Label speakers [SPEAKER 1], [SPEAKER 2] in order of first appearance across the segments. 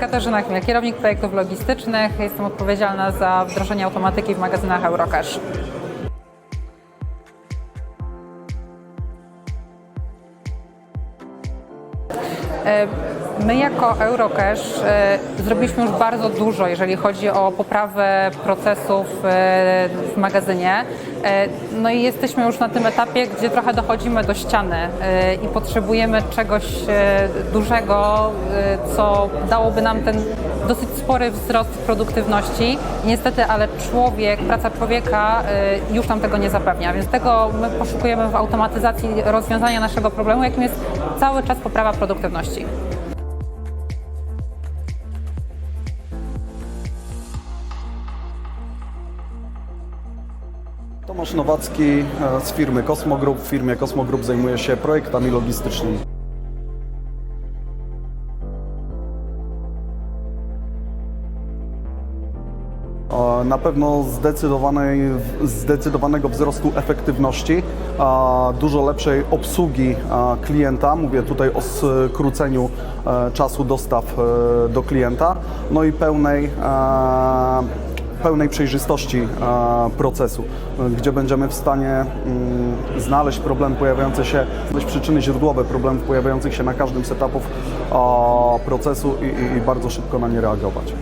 [SPEAKER 1] Katarzyna Chmiel, kierownik projektów logistycznych. Jestem odpowiedzialna za wdrożenie automatyki w magazynach Eurocash. E, My jako Eurocash e, zrobiliśmy już bardzo dużo, jeżeli chodzi o poprawę procesów e, w magazynie. E, No i jesteśmy już na tym etapie, gdzie trochę dochodzimy do ściany i potrzebujemy czegoś dużego, co dałoby nam ten dosyć spory wzrost produktywności. Niestety, ale człowiek, praca człowieka już nam tego nie zapewnia, więc tego my poszukujemy w automatyzacji rozwiązania naszego problemu, jakim jest cały czas poprawa produktywności.
[SPEAKER 2] Tomasz Nowacki e, z firmy Cosmo Group. W firmie Cosmo Group zajmuje się projektami logistycznymi. E, Na pewno zdecydowanego wzrostu efektywności, dużo lepszej obsługi a, klienta. Mówię tutaj o skróceniu e, czasu dostaw e, do klienta, no i pełnej e, pełnej przejrzystości e, procesu, gdzie będziemy w stanie mm, znaleźć problem pojawiający się, znaleźć przyczyny źródłowe problemów pojawiających się na każdym z etapów e, procesu i, bardzo szybko na nie reagować.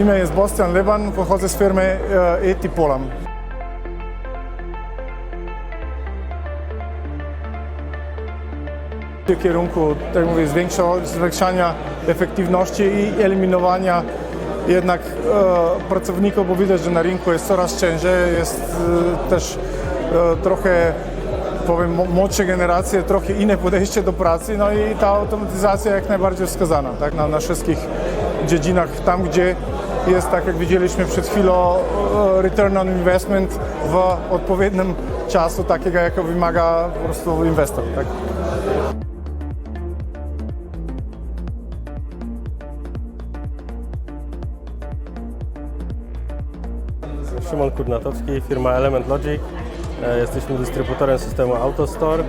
[SPEAKER 3] Imię jest Bostian Leban, pochodzę z firmy e, kierunku, tak mówię, zwiększa- zwiększania efektywności i eliminowania jednak e, pracowników, bo widać, że na rynku jest coraz ciężej, jest e, też e, trochę powiem, młodsze generacje, trochę inne podejście do pracy, no i ta automatyzacja jak najbardziej wskazana, tak, na, na wszystkich dziedzinach, tam gdzie jest, tak jak widzieliśmy przed chwilą, e, return on investment w odpowiednim czasu, takiego jako wymaga po prostu inwestor, tak.
[SPEAKER 4] Szymon Kurnatowski, firma Element Logic. E, Jesteśmy dystrybutorem systemu AutoStore.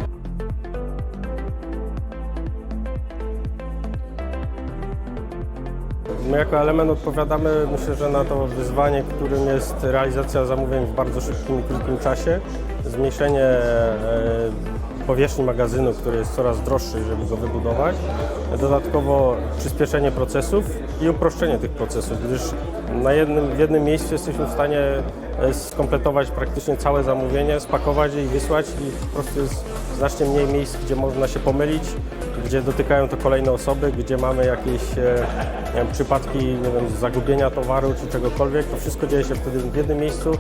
[SPEAKER 4] My jako element odpowiadamy, myślę, że na to wyzwanie, którym jest realizacja zamówień w bardzo szybkim krótkim czasie, zmniejszenie e, powierzchni magazynu, który jest coraz droższy, żeby go wybudować, dodatkowo przyspieszenie procesów i uproszczenie tych procesów, gdyż na jednym, w jednym miejscu jesteśmy w stanie e, skompletować praktycznie całe zamówienie, spakować je i wysłać i po prostu jest znacznie mniej miejsc, gdzie można się pomylić, gdzie dotykają to kolejne osoby, gdzie mamy jakieś e, wiem, przypadki nie wiem, zagubienia towaru czy czegokolwiek. To wszystko dzieje się wtedy w jednym miejscu.